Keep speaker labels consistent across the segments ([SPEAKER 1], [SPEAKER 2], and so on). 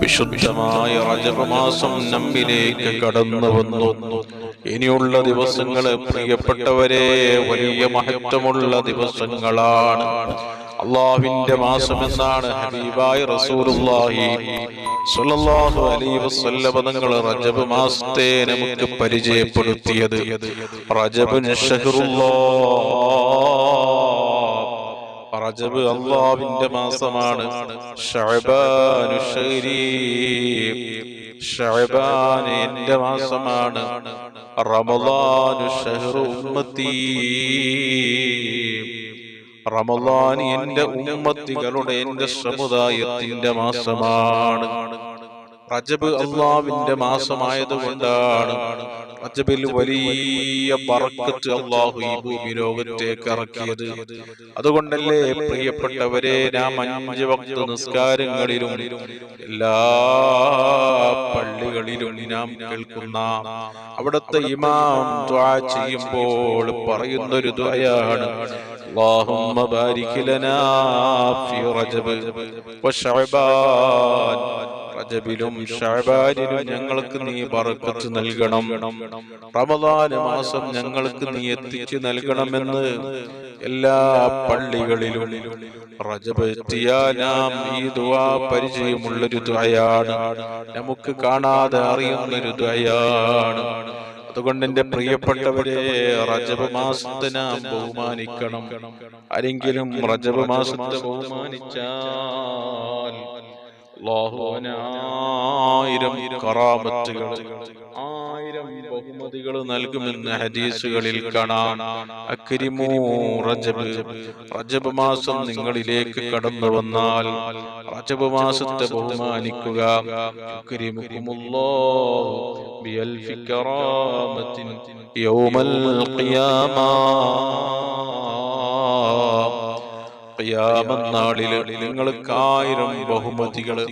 [SPEAKER 1] വിശുദ്ധമായ റജബ് മാസം നമ്മിലേക്ക് കടന്നു വന്നു. ഇനിയുള്ള ദിവസങ്ങൾ പ്രിയപ്പെട്ടവരെ വലിയ മഹത്വമുള്ള ദിവസങ്ങളാണ്. അള്ളാഹുവിന്റെ മാസം എന്നാണ് ഹബീബായ റസൂലുള്ളാഹി സ്വല്ലല്ലാഹു അലൈഹി വസല്ലം തങ്ങൾ റജബ് മാസത്തെ നമുക്ക് പരിചയപ്പെടുത്തിയത്. റജബ് റജബ് അള്ളാവിന്റെ മാസമാണ്. ഷഅബാൻ എന്റെ മാസമാണ്. റമളാനു ഷഹ്റു ഉമ്മത്തി. റമദാൻ എന്റെ ഉമ്മത്തികളുടെ എന്റെ സമുദായത്തിന്റെ മാസമാണ്. റജബ് അള്ളാവിന്റെ മാസമായതുകൊണ്ടാണ് റജബിൽ വലിയ ബറക്കത്ത് അള്ളാഹു ഈ ഭൂമി ലോകത്തേക്ക് ഇറക്കിയത് അതുകൊണ്ടല്ലേ പ്രിയപ്പെട്ടവരെ നാം അഞ്ച് വക്ത നിസ്കാരങ്ങളിലും എല്ലാ പള്ളികളിലും നാം കേൾക്കുന്ന അവിടുത്തെ ഇമാം ദ്വാ ചെയ്യുമ്പോൾ പറയുന്ന ഒരു ദ്വയാണ് اللهم بارك لنا في رجب وشعبان റജബിലും ഷഹബാനിലും ഞങ്ങൾക്ക് നീ ബറക്കത്ത് നൽകണം. റമദാന മാസം ഞങ്ങൾക്ക് നീ എത്തിച്ചു നൽകണമെന്ന് എല്ലാ പള്ളികളിലും റജബ് എത്തിയാൽ നാം ഈ ദുആ പരിചയമുള്ളൊരു ദുആയാണ്. നമുക്ക് കാണാതെ അറിയുന്നൊരു ദുആയാണ്. അതുകൊണ്ട് എന്റെ പ്രിയപ്പെട്ടവരെ റജബ് മാസത്തെ നാം ബഹുമാനിക്കണം. ആരെങ്കിലും റജബ് മാസത്തെ ബഹുമാനിച്ചാൽ ആയിരം കറാമത്തുകൾ ആയിരം ബഹുമതികൾ നൽകുമെന്ന് ഹദീസുകളിൽ കാണാം. അക്രിമൂ റജബ് റജബ് മാസം നിങ്ങളിലേക്ക് കടന്നു വന്നാൽ റജബ് മാസത്തെ ബഹുമാനിക്കുക. യൗമൽ ഖിയാമ. ഖിയാമനാളിൽ നിങ്ങൾക്ക് ആയിരം ബഹുമതികൾ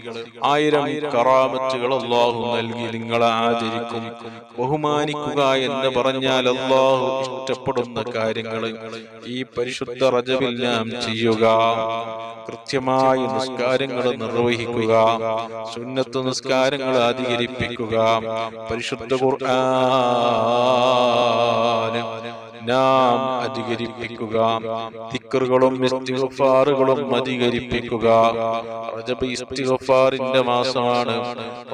[SPEAKER 1] ആയിരം കറാമത്തുകൾ അള്ളാഹു നൽകി നിങ്ങളെ ആചരിക്കും. ബഹുമാനിക്കുക എന്ന് പറഞ്ഞാൽ അള്ളാഹു ഇഷ്ടപ്പെടുന്ന കാര്യങ്ങൾ ഈ പരിശുദ്ധ റജവിൽ നാം ചെയ്യുക. കൃത്യമായി നിസ്കാരങ്ങൾ നിർവഹിക്കുക. സുന്നത്ത് നിസ്കാരങ്ങൾ അധികരിപ്പിക്കുക. പരിശുദ്ധ ഖുർആൻ. നാം അധികരിപ്പിക്കുക. തിക്കറുകളും ഇസ്തിഗ്ഫാറുകളും അധികരിപ്പിക്കുക. റജബ് ഇസ്തിഗ്ഫാറിന്റെ മാസമാണ്.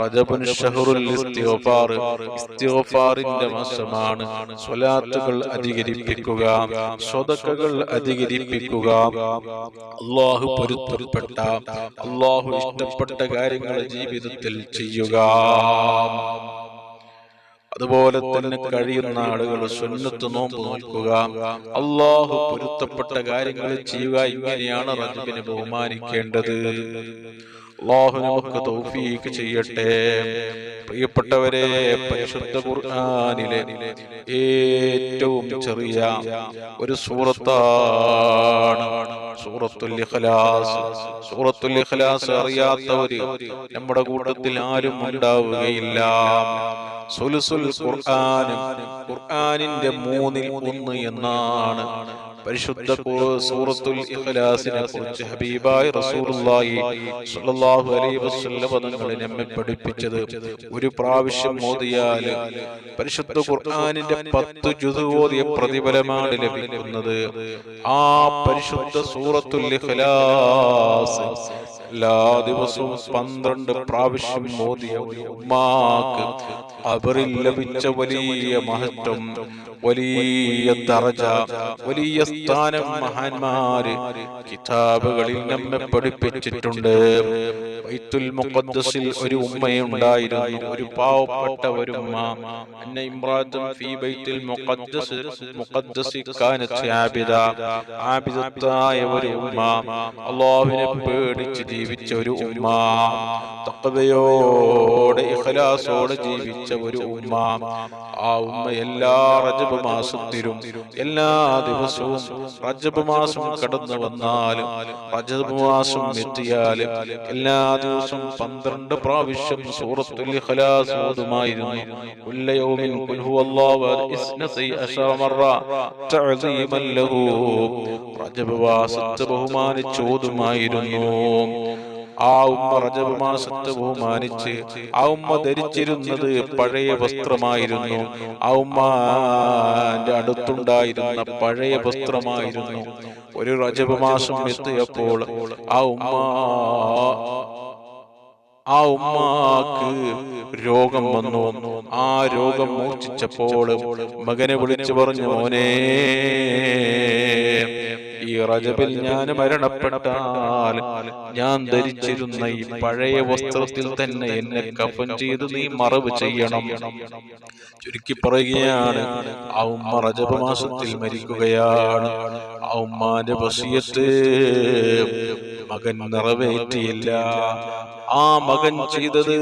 [SPEAKER 1] റജബുൻ ഷഹറുൽ ഇസ്തിഗ്ഫാർ ഇസ്തിഗ്ഫാറിന്റെ മാസമാണ്. സ്വലാത്തുകൾ അധികരിപ്പിക്കുക. സ്വതക്കകൾ അധികരിപ്പിക്കുക. അള്ളാഹു പൊരുത്തപ്പെട്ട അള്ളാഹു ഇഷ്ടപ്പെട്ട കാര്യങ്ങൾ ജീവിതത്തിൽ ചെയ്യുക. അതുപോലെ തന്നെ കഴിയുന്ന ആളുകൾ സുന്നത്ത് നോമ്പ് നോക്കുക. അള്ളാഹു പൊരുത്തപ്പെട്ട കാര്യങ്ങൾ ചെയ്യുക ഇങ്ങനെയാണ് റജബിനെ ബഹുമാനിക്കേണ്ടത്. അള്ളാഹു നമുക്ക് തൗഫീക്ക് ചെയ്യട്ടെ. പ്രിയപ്പെട്ടവരെ പരിശുദ്ധ ഖുർആനിലെ ഏറ്റവും ചെറിയ ഒരു സൂറത്താണ് സൂറത്തുൽ ഇഖ്ലാസ്. സൂറത്തുൽ ഇഖ്ലാസ് അറിയാത്തവര് നമ്മുടെ കൂട്ടത്തിൽ ആരും ഉണ്ടാവുകയില്ല. സുലുസുൽ ഖുർആാനും ഖുർആാനിന്റെ മൂന്നിൽ ഒന്ന് എന്നാണ്. പരിശുദ്ധ സൂറത്തുൽ ഇഖ്ലാസിനെ കുറിച്ച് ഹബീബായ റസൂലുള്ളാഹി സ്വല്ലല്ലാഹു അലൈഹി വസല്ലം തങ്ങൾ നമ്മെ പഠിപ്പിച്ചത് ഒരു പ്രാവശ്യം ഓതിയാൽ പരിശുദ്ധ ഖുർആനിന്റെ പത്ത് ജുതുവോദിയ ഓതിയ പ്രതിഫലമാണ് ലഭിക്കുന്നത്. ആ പരിശുദ്ധ സൂറത്തുൽ ഇഖ്ലാസ് എല്ലാ ദിവസവും പന്ത്രണ്ട് പ്രാവശ്യം ഓതിയ ഒരു ഉമ്മാക്ക് അവരിൽ ലഭിച്ച വലിയ മഹത്വം വലിയ തറജ വലിയ സ്ഥാനം മഹാന്മാര് കിതാബുകളിൽ നമ്മെ പഠിപ്പിച്ചിട്ടുണ്ട്. ബൈത്തുൽ മുഖദ്ദസിൽ ഒരു ഉമ്മയുണ്ടായിരുന്നു. ഒരു പാവപ്പെട്ട ഒരു ഉമ്മ അന്ന ഇമ്രാത്തും ഫീ ബൈത്തുൽ മുഖദ്ദസ് മുഖദ്ദസി കാനത് ആബിദ ആബിദത്തായ ഒരു ഉമ്മ. അല്ലാഹുവിനെ പേടിച്ച് ജീവിച്ച ഒരു ഉമ്മ. തഖ്വയോടെ ഇഖ്ലാസോടെ ജീവിച്ച ഒരു ഉമ്മ. ആ ഉമ്മ എല്ലാ റജബ് മാസത്തിലും എല്ലാ ദിവസവും റജബ് മാസം കടന്നു വന്നാലും റജബ് മാസം എത്തിയാലും എല്ലാ ദിവസവും പന്ത്രണ്ട് പ്രാവശ്യം സൂറത്തുൽ ഇഖ്ലാസ് ഓതുമായിരുന്നു. കുല്ല യൗമിൻ ഖുൽ ഹുവല്ലാഹു ഇസ്നതൈ അശറ മറ തഅദീമൻ ലഹു. റജബ് മാസത്തെ ബഹുമാനിച്ച് ഓതുമായിരുന്നു. ആ ഉമ്മ റജബ് മാസത്തെ ബഹുമാനിച്ച് ആ ഉമ്മ ധരിച്ചിരുന്നത് പഴയ വസ്ത്രമായിരുന്നു. ആ ഉമ്മാന്റെ അടുത്തുണ്ടായിരുന്ന പഴയ വസ്ത്രമായിരുന്നു. ഒരു റജബ് മാസം എത്തിയപ്പോൾ ആ ഉമ്മ ആ ഉമ്മാക്ക് രോഗം വന്നു. ആ രോഗം മൂർച്ഛിച്ചപ്പോൾ മകനെ വിളിച്ചു പറഞ്ഞു മോനെ ഈ റജബിൽ ഞാൻ മരണപ്പെട്ടാൽ ഞാൻ ധരിച്ചിരുന്ന ഈ പഴയ വസ്ത്രത്തിൽ തന്നെ എന്നെ കഫൻ ചെയ്ത് നീ മറവ് ചെയ്യണം. ചുരുക്കി പറയുകയാണ് ആ റജബ് മാസത്തിൽ മരിക്കുകയാണ്. ആ ഉമ്മാന്റെ വസിയത്ത് മകൻ നിറവേറ്റിയില്ല. ആ മകൻ ചെയ്തത്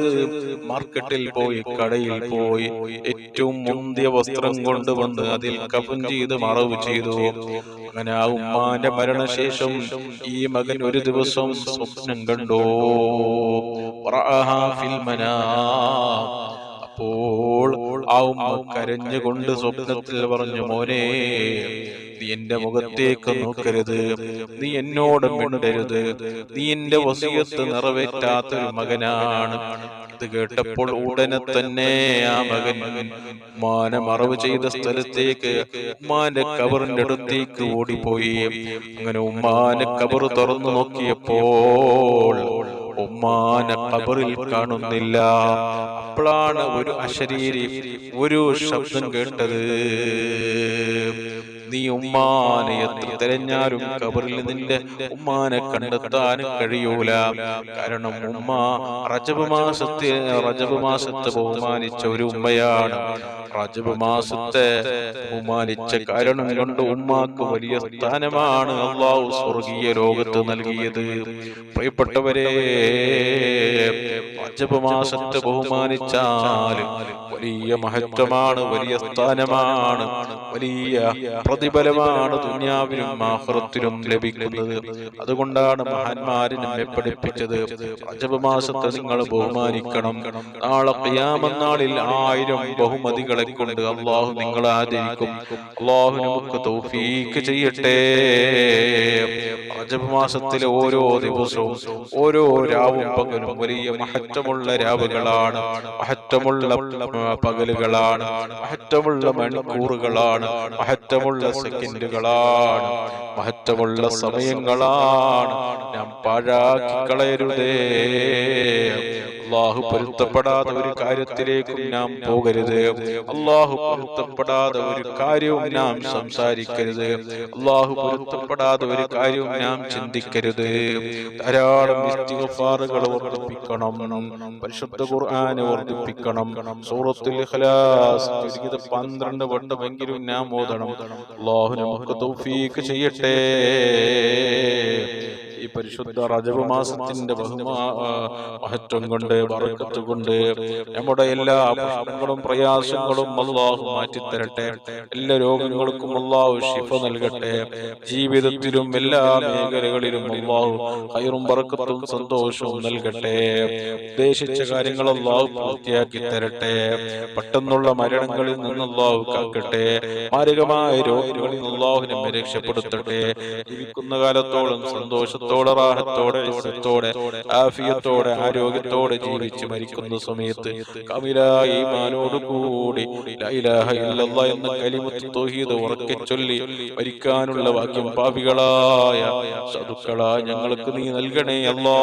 [SPEAKER 1] മാർക്കറ്റിൽ പോയി കടയിൽ പോയി. ഏറ്റവും മുന്തിയ വസ്ത്രം കൊണ്ടുവന്ന് അതിൽ കഫൻ ചെയ്ത് മറവ് ചെയ്തു. അങ്ങനെ ആ ഉമ്മാന്റെ മരണശേഷം ഈ മകൻ ഒരു ദിവസം സ്വപ്നം കണ്ടോ? ഫിൽ മനാം. ആ ഉമ്മ കരഞ്ഞുകൊണ്ട് സ്വപ്നത്തിൽ പറഞ്ഞു മോനെ നീ എന്റെ മുഖത്തേക്ക് നോക്കരുത്. നീ എന്നോട് മിണ്ടരുത്. നീ എന്റെ വസിയത്ത് നിറവേറ്റാത്തൊരു മകനാണ്. ഇത് കേട്ടപ്പോൾ ഉടനെ തന്നെ ആ മകൻ മാന മറവ് ചെയ്ത സ്ഥലത്തേക്ക് ഉമ്മാന്റെ കബറിന്റെ അടുത്തേക്ക് ഓടിപ്പോയി. അങ്ങനെ ഉമ്മാന്റെ കബർ തുറന്നു നോക്കിയപ്പോൾ ഉമ്മാനെ കബറിൽ കാണുന്നില്ല. അപ്പോഴാണ് ഒരു അശരീരി ഒരു ശബ്ദം കേട്ടത്. നീ ഉമ്മാനെ എത്ര തിരഞ്ഞാലും കബറിൽ നിന്റെ ഉമ്മാനെ കണ്ടെത്താനും കഴിയൂല. കാരണം ഉമ്മ റജബ് മാസത്തെ റജബ് മാസത്തെ ബഹുമാനിച്ച ഒരു ഉമ്മയാണ്. റജബ് മാസത്തെ ബഹുമാനിച്ച കാരണം കൊണ്ട് ഉമ്മാക്ക് വലിയ സ്ഥാനമാണ് അള്ളാഹു സ്വർഗീയ ലോകത്ത് നൽകിയത്. പ്രിയപ്പെട്ടവരെ റജബ് മാസത്തെ ബഹുമാനിച്ചാൽ വലിയ മഹത്വമാണ് വലിയ സ്ഥാനമാണ് വലിയ പ്രതിഫലമാണ് ദുനിയാവിലും ആഹ്റത്തിലും ലഭിക്കുന്നത്. അതുകൊണ്ടാണ് മഹാന്മാര് നമ്മെ പഠിപ്പിച്ചത്. അജബ് മാസത്തെ നിങ്ങൾ ബഹുമാനിക്കണം. നാളെ ക്യാമനാളിൽ ആയിരം ബഹുമതികളെ കൊണ്ട് അള്ളാഹു നിങ്ങളെ ആദരിക്കും. അള്ളാഹു നമുക്ക് തൗഫീക്ക് ചെയ്യട്ടെ. അജബ് മാസത്തിലെ ഓരോ ദിവസവും ഓരോ രാവും പകലും വലിയ മഹത്വമുള്ള രാവുകളാണ്. മഹത്വമുള്ള പകലുകളാണ്. മഹത്വമുള്ള മണിക്കൂറുകളാണ്. മഹത്വമുള്ള സെക്കൻഡുകളാണ് മഹത്വമുള്ള സമയങ്ങളാണ്. ഞാൻ പാഴാക്കി കളയരുതേ. അള്ളാഹു പൊരുത്തപ്പെടാതെ ഒരു കാര്യത്തിലേക്കും നാം പോകരുത്. അള്ളാഹു പൊരുത്തപ്പെടാതെ ഒരു കാര്യവും നാം സംസാരിക്കരുത്. അള്ളാഹു പൊരുത്തപ്പെടാതെ ഒരു കാര്യവും നാം ചിന്തിക്കരുത്. ധാരാളം ഇസ്തിഗ്ഫാറുകൾ വർദ്ധിപ്പിക്കണം പരിശുദ്ധ ഖുർആനെ വർദ്ധിപ്പിക്കണം സൂറത്തുൽ ഇഖ്ലാസ് ചുരുങ്ങിയത് പന്ത്രണ്ട് വട്ടമെങ്കിലും നാം ഓതണം. അള്ളാഹു നമുക്ക് തൗഫീക്ക് ചെയ്യട്ടെ. ഈ പരിശുദ്ധ റജബ് മാസത്തിന്റെ ബഹുമാ മഹത്വം കൊണ്ട് വറക്കത്ത് കൊണ്ട് നമ്മുടെ എല്ലാ പ്രശ്നങ്ങളും പ്രയാസങ്ങളും അള്ളാഹു മാറ്റിത്തരട്ടെ. എല്ലാ രോഗങ്ങൾക്കും അള്ളാഹു ശിഫ നൽകട്ടെ. ജീവിതത്തിലും എല്ലാ മേഖലകളിലും അള്ളാഹു ഹൈറും വറക്കത്തും സന്തോഷവും നൽകട്ടെ. ഉദ്ദേശിച്ച കാര്യങ്ങൾ അള്ളാഹു പൂർത്തിയാക്കി തരട്ടെ. പെട്ടെന്നുള്ള മരണങ്ങളിൽ നിന്ന് അള്ളാഹു കാക്കട്ടെ. മാരകമായ രോഗങ്ങളിൽ നിന്ന് അള്ളാഹു നമ്മെ രക്ഷപ്പെടുത്തട്ടെ. ജീവിക്കുന്ന കാലത്തോളം സന്തോഷത്തോടെ റാഹത്തോടെ ഇസ്സത്തോടെ ആഫിയത്തോടെ ആരോഗ്യത്തോടെ ജീവിച്ച് മരിക്കുന്ന സമയത്ത് കമിലായി ഈമാനോട് കൂടി എന്ന കലിമത്ത് തൗഹീദ് ഉറക്കെ ചൊല്ലി മരിക്കാനുള്ള വാക്യം പാപികളായ സതുക്കളായ ഞങ്ങൾക്ക് നീ നൽകണേ അല്ലാ.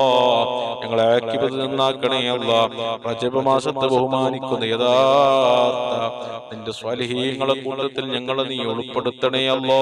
[SPEAKER 1] ഞങ്ങളെ ആക്കിപത് നന്നാക്കണേ അല്ലാ. റജബ് മാസത്തെ ബഹുമാനിക്കുന്ന യഥാർത്ഥ നിന്റെ സ്വാലിഹീങ്ങളെ കൂട്ടത്തിൽ ഞങ്ങളെ നീ ഉൾപ്പെടുത്തണേ അല്ലാ.